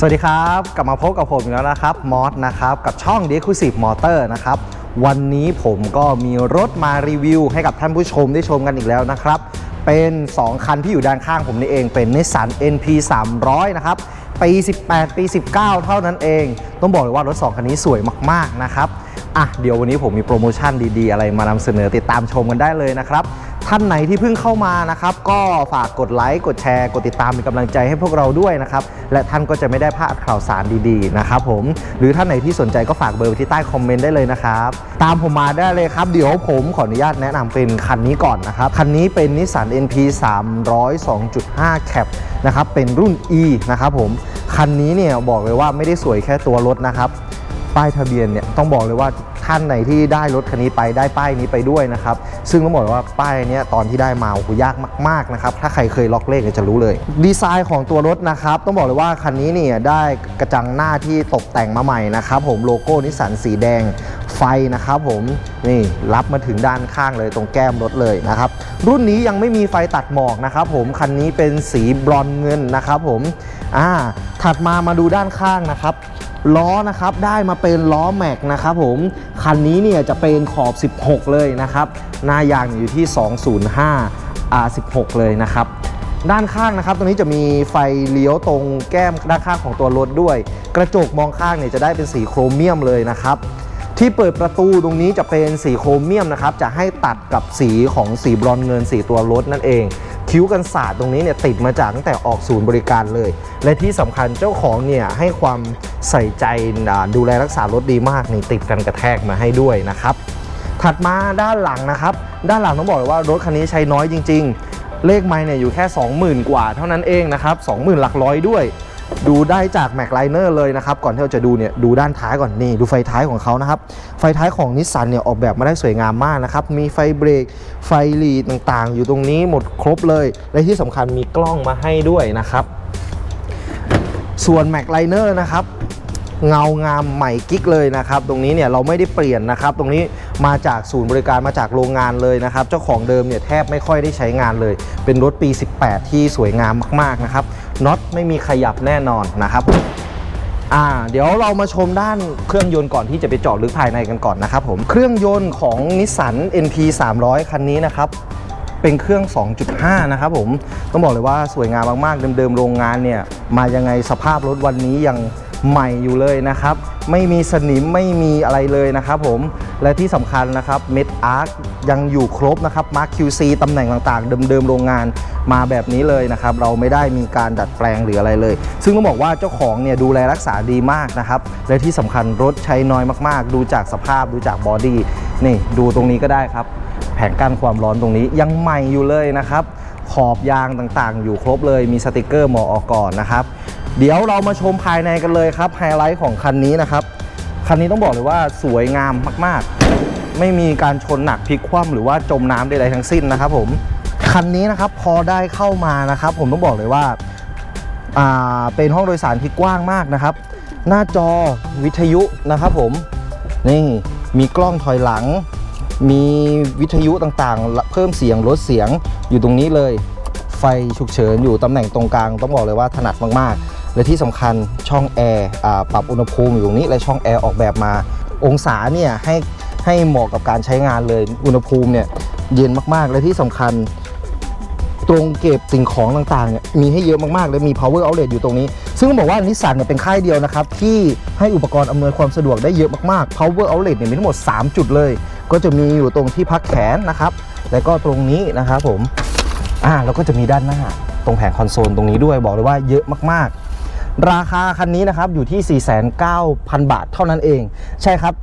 สวัสดีครับ กลับมาพบกับผมอีกแล้วนะครับมอสนะครับกับช่อง d e c l u s i v e Motor นะครับวันนี้ผมก็มีรถมารีวิว ให้กับท่านผู้ชมได้ชมกันอีกแล้วนะครับ เป็น 2 คันที่อยู่ด้านข้างผมนี่เองเป็น Nissan NP 300นะครับปี18ปี19 เท่านั้นเอง ต้องบอกเลยว่ารถ 2 คันนี้สวยมากๆนะครับอะเดี๋ยววันนี้ผมมีโปรโมชั่นดีๆ อะไรมานำเสนอติดตามชมกันได้เลยนะครับ ท่านไหนที่เพิ่งเข้ามานะครับ ก็ฝากกดไลค์กดแชร์ กดติดตามเป็นกำลังใจให้พวกเราด้วยนะครับ และท่านก็จะไม่ได้พลาดข่าวสารดีๆนะครับผมหรือท่านไหนที่สนใจก็ฝากเบอร์ไว้ที่ใต้คอมเมนต์ได้เลยนะครับ ตามผมมาได้เลยครับ เดี๋ยวผมขออนุญาตแนะนำเป็นคันนี้ก่อนนะครับ คันนี้เป็น Nissan NP 300 2.5 Cap นะครับเป็นรุ่น E นะครับผมคันนี้เนี่ยบอกเลยว่าไม่ได้สวยแค่ตัวรถนะครับ ป้ายทะเบียนเนี่ยต้องบอกเลยว่า ท่านไหนที่ได้รถคันนี้ไปได้ป้ายนี้ไปด้วยนะครับ ซึ่งต้องบอกเลยว่าป้ายนี้ตอนที่ได้มาโอ้โหยากมากๆนะครับ ถ้าใครเคยล็อกเลขจะรู้เลย ดีไซน์ของตัวรถนะครับ ต้องบอกเลยว่าคันนี้เนี่ยได้กระจังหน้าที่ตกแต่งมาใหม่นะครับผมโลโก้นิสสันสีแดงไฟนะครับผมนี่รับมาถึงด้านข้างเลยตรงแก้มรถเลยนะครับรุ่นนี้ยังไม่มีไฟตัดหมอกนะครับผมคันนี้เป็นสีบรอนเงินนะครับผมอ่าถัดมามาดูด้านข้างนะครับ ล้อนะครับได้มาเป็นล้อแม็กนะครับผมคันนี้เนี่ยจะเป็นขอบ 16 เลยนะครับหน้ายางอยู่ที่ 205 R16 เลยนะครับด้านข้างนะครับตรงนี้จะมีไฟเลี้ยวตรงแก้มด้านข้างของตัวรถด้วย กระจกมองข้างเนี่ยจะได้เป็นสีโครเมียมเลยนะครับที่เปิดประตูตรงนี้จะเป็นสีโครเมียมนะครับจะให้ตัดกับสีของสีบรอนเงินสีตัวรถนั่นเอง คิ้วกันศาสตร์ตรงนี้เนี่ยติดมาจากตั้งแต่ออกศูนย์บริการเลย และที่สำคัญเจ้าของเนี่ยให้ความใส่ใจดูแลรักษารถดีมากนี่ติดกันกระแทกมาให้ด้วยนะครับ ถัดมาด้านหลังนะครับ ด้านหลังต้องบอกเลยว่ารถคันนี้ใช้น้อยจริง ๆ เลขไม้เนี่ยอยู่แค่ 20,000 กว่าเท่านั้นเองนะครับ20,000 หลักร้อยด้วย ดูได้จากแม็กไลเนอร์เลยนะครับ ก่อนที่เราจะดูเนี่ยดูด้านท้ายก่อนนี่ดูไฟท้ายของเขานะครับ ไฟท้ายของนิสสันเนี่ยออกแบบมาได้สวยงามมากนะครับ มีไฟเบรก ไฟลีดต่างๆ อยู่ตรงนี้หมดครบเลย และที่สำคัญมีกล้องมาให้ด้วยนะครับ ส่วน Mac Liner นะครับเงางามใหม่กิ๊กเลยนะครับ ตรงนี้เนี่ยเราไม่ได้เปลี่ยนนะครับ ตรงนี้มาจากศูนย์บริการมาจากโรงงานเลยนะครับ เจ้าของเดิมเนี่ยแทบไม่ค่อยได้ใช้งานเลย เป็นรถปี 18 ที่สวยงามมากๆนะครับ น็อตไม่มีขยับแน่นอนนะครับอ่าเดี๋ยวเรามาชมด้านเครื่องยนต์ก่อนที่จะไปเจาะลึกภายในกันก่อนนะครับผมเครื่องยนต์ของนิสสัน NP 300 คันนี้นะครับเป็นเครื่อง 2.5 นะครับผมต้องบอกเลยว่าสวยงามมากๆ เดิมๆ โรงงานเนี่ย มายังไงสภาพรถวันนี้ยัง ใหม่อยู่เลยนะครับ ไม่มีสนิมไม่มีอะไรเลยนะครับผมและที่สำคัญนะครับเม็ดอาร์คยังอยู่ครบนะครับมาร์ค QC ตำแหน่งต่างๆ เดิมๆโรงงานมาแบบนี้เลยนะครับ เราไม่ได้มีการดัดแปลงหรืออะไรเลย ซึ่งต้องบอกว่าเจ้าของเนี่ยดูแลรักษาดีมากนะครับ และที่สำคัญรถใช้น้อยมากๆ ดูจากสภาพดูจากบอดี้นี่ดูตรงนี้ก็ได้ครับ แผงกั้นความร้อนตรงนี้ยังใหม่อยู่เลยนะครับขอบยางต่างๆ อยู่ครบเลยมีสติกเกอร์มออกอนนะครับ เดี๋ยวเรามาชมภายในกันเลยครับไฮไลท์ของคันนี้นะครับ คันนี้ต้องบอกเลยว่าสวยงามมากๆ ไม่มีการชนหนักพลิกคว่ำหรือว่าจมน้ำใดๆทั้งสิ้นนะครับผมคันนี้นะครับพอได้เข้ามานะครับ ผมต้องบอกเลยว่าาเป็นห้องโดยสารที่กว้างมากนะครับ หน้าจอวิทยุนะครับผมนี่มีกล้องถอยหลัง มีวิทยุต่างๆ เพิ่มเสียงลดเสียงอยู่ตรงนี้เลย ไฟฉุกเฉินอยู่ตำแหน่งตรงกลาง ต้องบอกเลยว่าถนัดมากๆ และที่สำคัญช่องแอร์ปรับอุณหภูมิอยู่ตรงนี้และช่องแอร์ออกแบบมา องศาเนี่ยให้ให้เหมาะกับการใช้งานเลยอุณหภูมิเนี่ยเย็นมากๆ และที่สำคัญ ตรงเก็บสิ่งของต่างๆเนี่ยมีให้เยอะมากๆ และมี power outlet อยู่ตรงนี้ ซึ่งต้องบอกว่านิสสันเนี่ยเป็นค่ายเดียวนะครับ ที่ให้อุปกรณ์อำนวยความสะดวกได้เยอะมากๆ power outlet เนี่ยมีทั้งหมด 3 จุดเลย ก็จะมีอยู่ตรงที่พักแขนนะครับ แล้วก็ตรงนี้นะครับผมอ่าแล้วก็จะมีด้านหน้าตรงแผงคอนโซลตรงนี้ด้วยบอกเลยว่าเยอะมากๆ ราคาคันนี้นะครับอยู่ที่ 49,000 บาทเท่านั้นเอง ใช่ครับ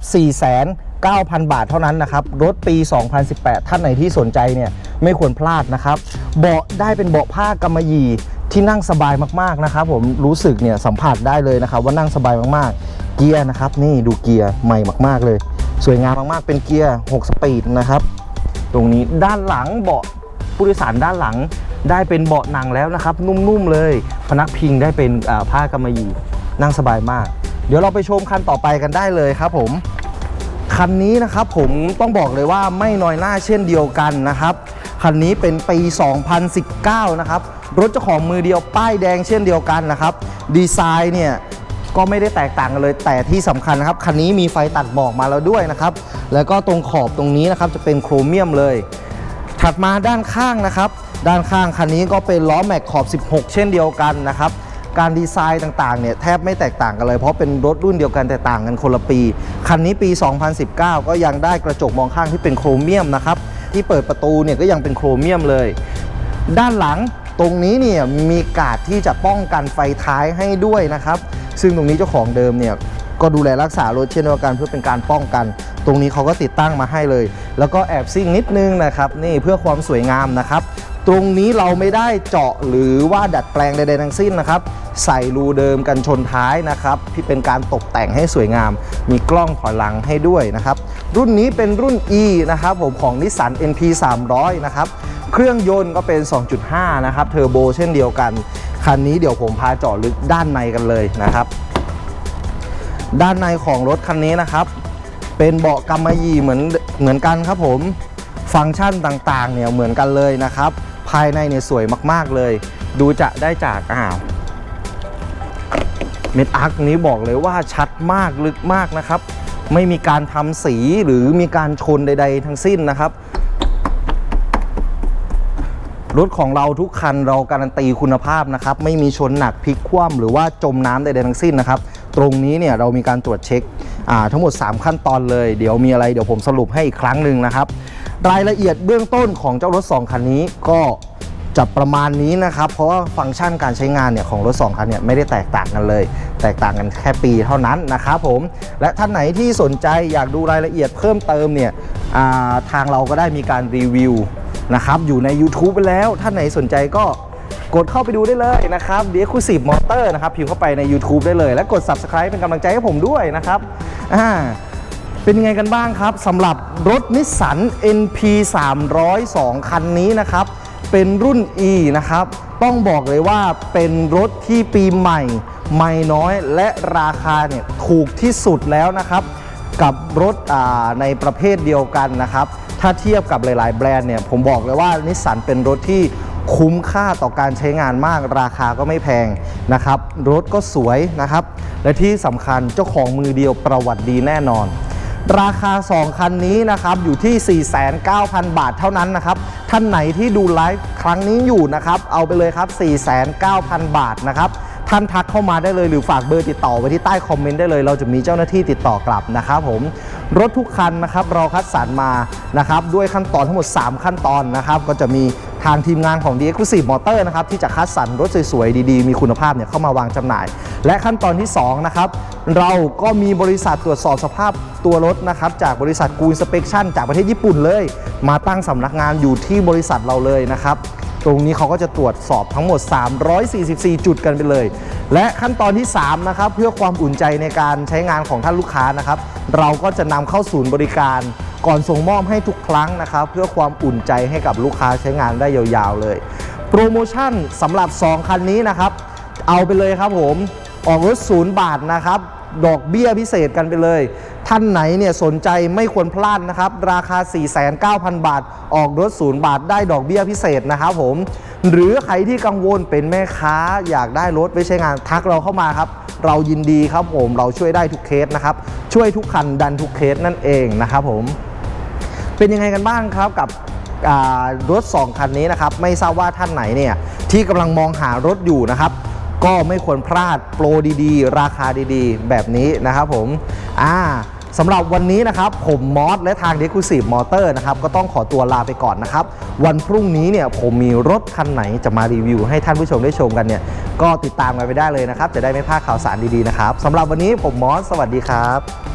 4,9,000 บาทเท่านั้นนะครับ รถปี 2018 ท่านไหนที่สนใจเนี่ยไม่ควรพลาดนะครับ เบาะได้เป็นเบาะผ้ากำมะหยี่ที่นั่งสบายมากๆนะครับผมรู้สึกเนี่ยสัมผัสได้เลยนะครับ ว่านั่งสบายมากๆ เกียร์นะครับ นี่ดูเกียร์ใหม่มาก ๆ เลย สวยงามมากๆ เป็นเกียร์ 6 สปีดนะครับ ตรงนี้ด้านหลังเบาะผู้โดยสารด้านหลัง ได้เป็นเบาะหนังแล้วนะครับ นุ่มๆเลย พนักพิงได้เป็นผ้ากำมะหยี่นั่งสบายมาก เดี๋ยวเราไปชมคันต่อไปกันได้เลยครับผมคันนี้นะครับผมต้องบอกเลยว่าไม่น้อยหน้าเช่นเดียวกันนะครับคันนี้เป็นปี 2019 นะครับรถเจ้าของมือเดียวป้ายแดงเช่นเดียวกันนะครับ ดีไซน์เนี่ยก็ไม่ได้แตกต่างกันเลยแต่ที่สำคัญนะครับคันนี้มีไฟตัดหมอกมาแล้วด้วยนะครับ แล้วก็ตรงขอบตรงนี้นะครับจะเป็นโครเมียมเลย ถัดมาด้านข้างนะครับ ด้านข้างคันนี้ก็เป็นล้อแม็กขอบ 16 เช่นเดียวกันนะครับการดีไซน์ต่างๆเนี่ยแทบไม่แตกต่างกันเลย เพราะเป็นรถรุ่นเดียวกันแต่ต่างกันคนละปี คันนี้ปี 2019 ก็ยังได้กระจกมองข้างที่เป็นโครเมียมนะครับ ที่เปิดประตูเนี่ยก็ยังเป็นโครเมียมเลย ด้านหลังตรงนี้เนี่ยมีกาดที่จะป้องกันไฟท้ายให้ด้วยนะครับ ซึ่งตรงนี้เจ้าของเดิมเนี่ย ก็ดูแลรักษารถเช่นเดียวกันเพื่อเป็นการป้องกัน ตรงนี้เขาก็ติดตั้งมาให้เลย แล้วก็แอบซิ่งนิดนึงนะครับนี่เพื่อความสวยงามนะครับ ตรงนี้เราไม่ได้เจาะหรือว่าดัดแปลงใดๆทั้งสิ้นนะครับ ใส่รูเดิมกันชนท้ายนะครับที่เป็นการตกแต่งให้สวยงาม มีกล้องถอยหลังให้ด้วยนะครับ รุ่นนี้เป็นรุ่น E นะครับผมของนิสสัน NP 300นะครับเครื่องยนต์ก็เป็น 2.5 นะครับเทอร์โบเช่นเดียวกัน คันนี้เดี๋ยวผมพาเจาะลึกด้านในกันเลยนะครับ ด้านในของรถคันนี้นะครับ เป็นเบาะกำมะหยี่เหมือนเหมือนกันครับผม ฟังก์ชันต่างๆ เนี่ยเหมือนกันเลยนะครับ ภายในเนี่ยสวยมากๆเลย ดูจะได้จากอ้าวเม็ดอาร์คนี้บอกเลยว่าชัดมากลึกมากนะครับ ไม่มีการทำสีหรือมีการชนใด ๆ ทั้งสิ้นนะครับรถของเราทุกคันเราการันตีคุณภาพนะครับ ไม่มีชนหนักพลิกคว่ำหรือว่าจมน้ำใดๆทั้งสิ้นนะครับ ตรงนี้เนี่ยเรามีการตรวจเช็คทั้งหมด 3 ขั้นตอนเลย เดี๋ยวมีอะไรเดี๋ยวผมสรุปให้อีกครั้งหนึ่งนะครับ รายละเอียดเบื้องต้นของเจ้ารถ 2 คันนี้ก็จะประมาณนี้นะครับ เพราะว่าฟังก์ชันการใช้งานเนี่ยของรถ 2 คันเนี่ยไม่ได้แตกต่างกันเลย แตกต่างกันแค่ปีเท่านั้นนะครับผม และท่านไหนที่สนใจอยากดูรายละเอียดเพิ่มเติมเนี่ยาทางเราก็ได้มีการรีวิวนะครับอยู่ใน YouTube ไปแล้วท่านไหนสนใจก็ กดเข้าไปดูได้เลยนะครับ The Exclusive Motor นะครับพิมพ์เข้าไปใน YouTube ได้เลย และกด Subscribe เป็นกำลังใจให้ผมด้วยนะครับอ่าเป็นยังไงกันบ้างครับสำหรับรถนิสสัน NP 302 คันนี้นะครับ เป็นรุ่น E นะครับ ต้องบอกเลยว่าเป็นรถที่ปีใหม่ ไม่น้อยและราคาเนี่ยถูกที่สุดแล้วนะครับ กับรถอ่าในประเภทเดียวกันนะครับ ถ้าเทียบกับหลาย ๆ แบรนด์เนี่ยผมบอกเลยว่านิสสันเป็นรถที่ คุ้มค่าต่อการใช้งานมากราคาก็ไม่แพงนะครับ รถก็สวยนะครับ และที่สำคัญเจ้าของมือเดียวประวัติดีแน่นอน ราคา 2 คันนี้นะครับอยู่ที่ 49,000 บาทเท่านั้นนะครับ ท่านไหนที่ดูไลฟ์ครั้งนี้อยู่นะครับ เอาไปเลยครับ 49,000 บาทนะครับท่านทักเข้ามาได้เลยหรือฝากเบอร์ติดต่อไว้ที่ใต้คอมเมนต์ได้เลย เราจะมีเจ้าหน้าที่ติดต่อกลับนะครับผม รถทุกคันนะครับเราคัดสรรมานะครับด้วยขั้นตอนทั้งหมด 3 ขั้นตอนนะครับก็จะมีทางทีมงานของ The Exclusive Motor นะครับที่จะคัดสรรรถสวยๆ ดีๆ มีคุณภาพเนี่ยเข้ามาวางจำหน่าย และขั้นตอนที่2นะครับเราก็มีบริษัทตรวจสอบสภาพตัวรถนะครับจากบริษัทกู n สเป c ชั่นจากประเทศญี่ปุ่นเลย มาตั้งสำนักงานอยู่ที่บริษัทเราเลยนะครับ ตรงนี้เขาก็จะตรวจสอบทั้งหมด 344 จุดกันไปเลย และขั้นตอนที่ 3 นะครับ เพื่อความอุ่นใจในการใช้งานของท่านลูกค้านะครับ เราก็จะนำเข้าศูนย์บริการก่อนส่งมอบให้ทุกครั้งนะครับ เพื่อความอุ่นใจให้กับลูกค้าใช้งานได้ยาวๆเลย โปรโมชั่นสำหรับ 2 คันนี้นะครับ เอาไปเลยครับผมออกรถศูนย์บาทนะครับ ดอกเบี้ยพิเศษกันไปเลย ท่านไหนเนี่ยสนใจไม่ควรพลาดนะครับ ราคา 49,000 บาท ออกรถศูนย์บาทได้ดอกเบี้ยพิเศษนะครับผม หรือใครที่กังวลเป็นแม่ค้าอยากได้รถไปใช้งานทักเราเข้ามาครับ เรายินดีครับผม เราช่วยได้ทุกเคสนะครับ ช่วยทุกคันดันทุกเคสนั่นเองนะครับผม เป็นยังไงกันบ้างครับกับรถ 2 คันนี้นะครับ ไม่ทราบว่าท่านไหนเนี่ยที่กำลังมองหารถอยู่นะครับก็ไม่ควรพลาดโปรดีๆ ราคาดีๆ แบบนี้นะครับผม อ่า สำหรับวันนี้นะครับผมมอสและทาง d e c u s i v e Motor นะครับก็ต้องขอตัวลาไปก่อนนะครับ วันพรุ่งนี้เนี่ยผมมีรถคันไหนจะมารีวิว ให้ท่านผู้ชมได้ชมกันเนี่ยก็ติดตามกันไปได้เลยนะครับ จะได้ไม่พลาดข่าวสารดีๆนะครับสำหรับวันนี้ผมมอสสวัสดีครับ